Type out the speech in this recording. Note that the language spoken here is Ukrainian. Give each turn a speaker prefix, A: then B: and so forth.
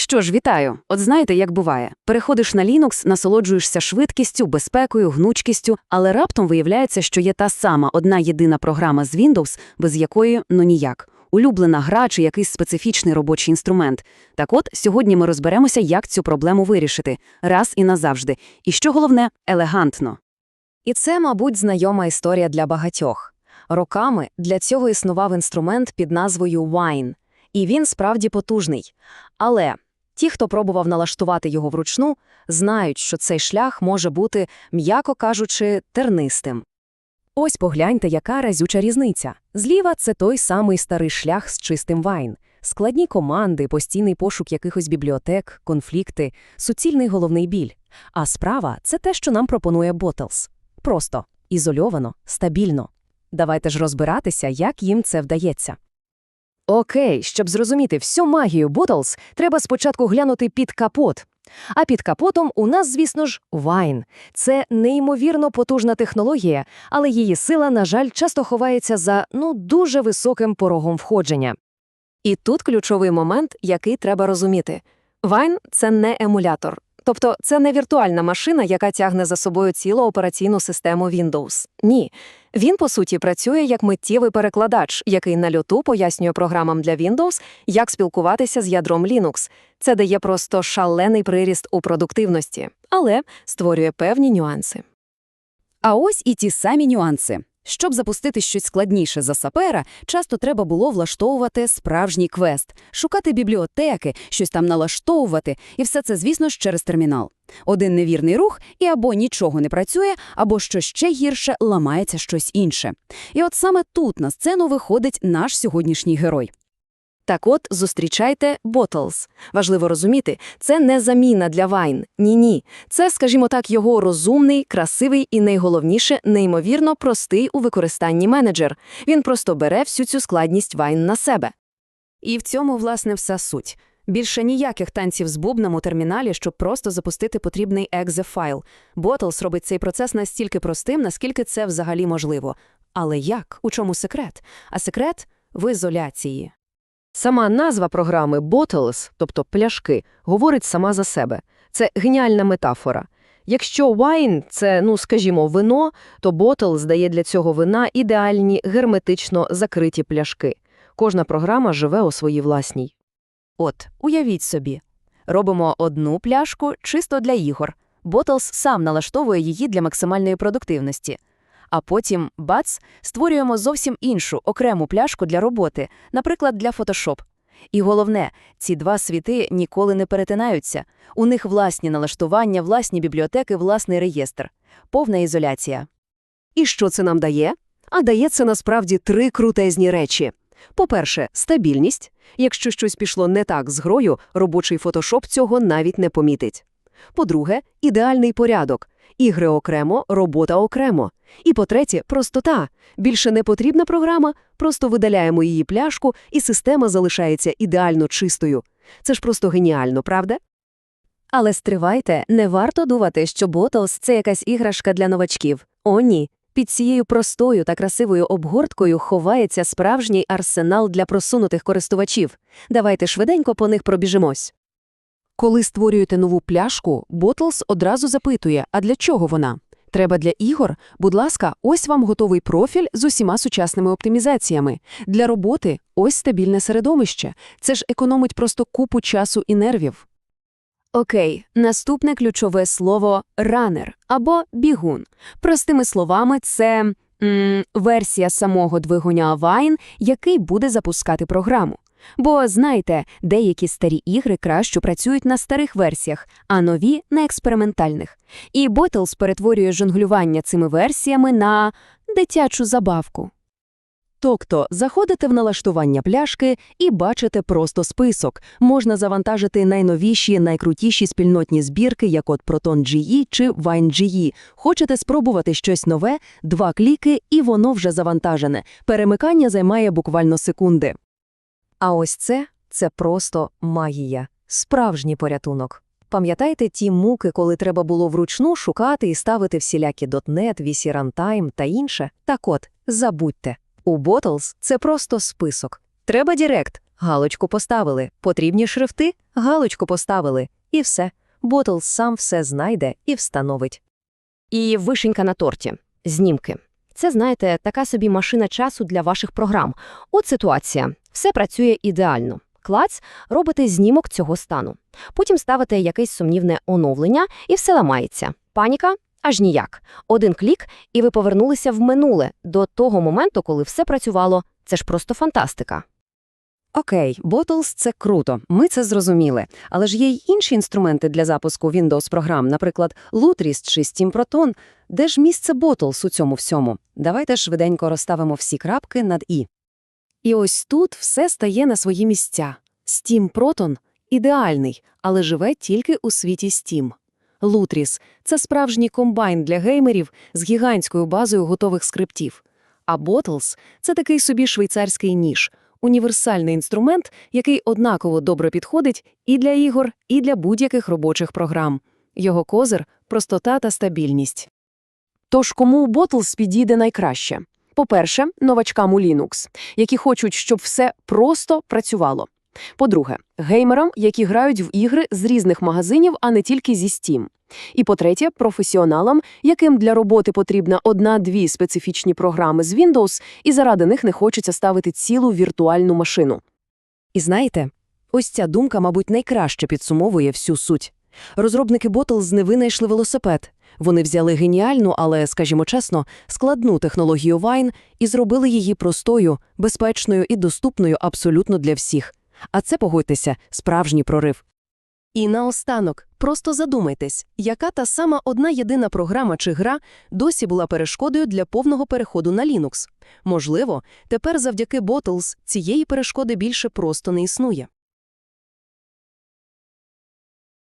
A: Що ж, вітаю. От знаєте, як буває. Переходиш на Linux, насолоджуєшся швидкістю, безпекою, гнучкістю, але раптом виявляється, що є та сама одна єдина програма з Windows, без якої ну ніяк. Улюблена гра чи якийсь специфічний робочий інструмент. Так от, сьогодні ми розберемося, як цю проблему вирішити. Раз і назавжди. І що головне, елегантно.
B: І це, мабуть, знайома історія для багатьох. Роками для цього існував інструмент під назвою Wine, і він справді потужний. Але ті, хто пробував налаштувати його вручну, знають, що цей шлях може бути, м'яко кажучи, тернистим. Ось погляньте, яка разюча різниця. Зліва – це той самий старий шлях з чистим Wine. Складні команди, постійний пошук якихось бібліотек, конфлікти, суцільний головний біль. А справа – це те, що нам пропонує Bottles. Просто, ізольовано, стабільно. Давайте ж розбиратися, як їм це вдається. Окей, щоб зрозуміти всю магію Bottles, треба спочатку глянути під капот. А під капотом у нас, звісно ж, Wine. Це неймовірно потужна технологія, але її сила, на жаль, часто ховається за, ну, дуже високим порогом входження. І тут ключовий момент, який треба розуміти. Wine – це не емулятор. Тобто це не віртуальна машина, яка тягне за собою цілу операційну систему Windows. Ні. Він, по суті, працює як миттєвий перекладач, який на льоту пояснює програмам для Windows, як спілкуватися з ядром Linux. Це дає просто шалений приріст у продуктивності, але створює певні нюанси.
A: А ось і ті самі нюанси. Щоб запустити щось складніше за сапера, часто треба було влаштовувати справжній квест, шукати бібліотеки, щось там налаштовувати, і все це, звісно ж, через термінал. Один невірний рух, і або нічого не працює, або що ще гірше ламається щось інше. І от саме тут на сцену виходить наш сьогоднішній герой.
B: Так от, зустрічайте Bottles. Важливо розуміти, це не заміна для Wine. Ні-ні. Це, скажімо так, його розумний, красивий і, найголовніше, неймовірно простий у використанні менеджер. Він просто бере всю цю складність Wine на себе. І в цьому, власне, вся суть. Більше ніяких танців з бубном у терміналі, щоб просто запустити потрібний exe-файл. Bottles робить цей процес настільки простим, наскільки це взагалі можливо. Але як? У чому секрет? А секрет – в ізоляції. Сама назва програми Bottles, тобто пляшки, говорить сама за себе. Це геніальна метафора. Якщо wine – це, ну, скажімо, вино, то Bottles дає для цього вина ідеальні герметично закриті пляшки. Кожна програма живе у своїй власній. От, уявіть собі. Робимо одну пляшку чисто для ігор. Bottles сам налаштовує її для максимальної продуктивності. А потім, бац, створюємо зовсім іншу, окрему пляшку для роботи, наприклад, для Photoshop. І головне, ці два світи ніколи не перетинаються. У них власні налаштування, власні бібліотеки, власний реєстр. Повна ізоляція. І що це нам дає? А дає це насправді три крутезні речі. По-перше, стабільність. Якщо щось пішло не так з грою, робочий Photoshop цього навіть не помітить. По-друге, ідеальний порядок. Ігри окремо, робота окремо. І по-третє, простота. Більше не потрібна програма, просто видаляємо її пляшку, і система залишається ідеально чистою. Це ж просто геніально, правда? Але стривайте, не варто думати, що Bottles – це якась іграшка для новачків. О, ні. Під цією простою та красивою обгорткою ховається справжній арсенал для просунутих користувачів. Давайте швиденько по них пробіжимось.
C: Коли створюєте нову пляшку, Bottles одразу запитує, а для чого вона? Треба для ігор? Будь ласка, ось вам готовий профіль з усіма сучасними оптимізаціями. Для роботи – ось стабільне середовище. Це ж економить просто купу часу і нервів.
B: Окей, наступне ключове слово «ранер» або «бігун». Простими словами, це м, версія самого двигуня Wine, який буде запускати програму. Бо, знаєте, деякі старі ігри краще працюють на старих версіях, а нові – на експериментальних. І Bottles перетворює жонглювання цими версіями на дитячу забавку.
C: Тобто, заходите в налаштування пляшки і бачите просто список. Можна завантажити найновіші, найкрутіші спільнотні збірки, як от Proton.GE чи Wine.GE. Хочете спробувати щось нове? Два кліки, і воно вже завантажене. Перемикання займає буквально секунди.
B: А ось це – це просто магія, справжній порятунок. Пам'ятаєте ті муки, коли треба було вручну шукати і ставити всілякі .NET, VC Runtime та інше? Так от, забудьте. У Bottles це просто список. Треба Директ,
C: Галочку поставили. Потрібні шрифти? Галочку поставили. І все. Bottles сам все знайде і встановить.
B: І вишенька на торті. Знімки. Це, знаєте, така собі машина часу для ваших програм. От ситуація. Все працює ідеально. Клац, робите знімок цього стану. Потім ставите якесь сумнівне оновлення, і все ламається. Паніка? Аж ніяк. Один клік, і ви повернулися в минуле, до того моменту, коли все працювало. Це ж просто фантастика.
A: Окей, Bottles – це круто, ми це зрозуміли. Але ж є й інші інструменти для запуску Windows-програм, наприклад, Lutris чи Steam Proton. Де ж місце Bottles у цьому всьому? Давайте швиденько розставимо всі крапки над «і».
B: І ось тут все стає на свої місця. Steam Proton – ідеальний, але живе тільки у світі Steam. Lutris – це справжній комбайн для геймерів з гігантською базою готових скриптів. А Bottles – це такий собі швейцарський ніж – універсальний інструмент, який однаково добре підходить і для ігор, і для будь-яких робочих програм. Його козир – простота та стабільність.
D: Тож кому Bottles підійде найкраще? По-перше, новачкам у Linux, які хочуть, щоб все просто працювало. По-друге, геймерам, які грають в ігри з різних магазинів, а не тільки зі Steam. І по-третє, професіоналам, яким для роботи потрібна одна-дві специфічні програми з Windows, і заради них не хочеться ставити цілу віртуальну машину.
C: І знаєте, ось ця думка, мабуть, найкраще підсумовує всю суть. Розробники Bottles не винайшли велосипед. Вони взяли геніальну, але, скажімо чесно, складну технологію Wine і зробили її простою, безпечною і доступною абсолютно для всіх. А це, погодьтеся, справжній прорив. І наостанок, просто задумайтесь, яка та сама одна єдина програма чи гра досі була перешкодою для повного переходу на Linux. Можливо, тепер завдяки Bottles цієї перешкоди більше просто не існує.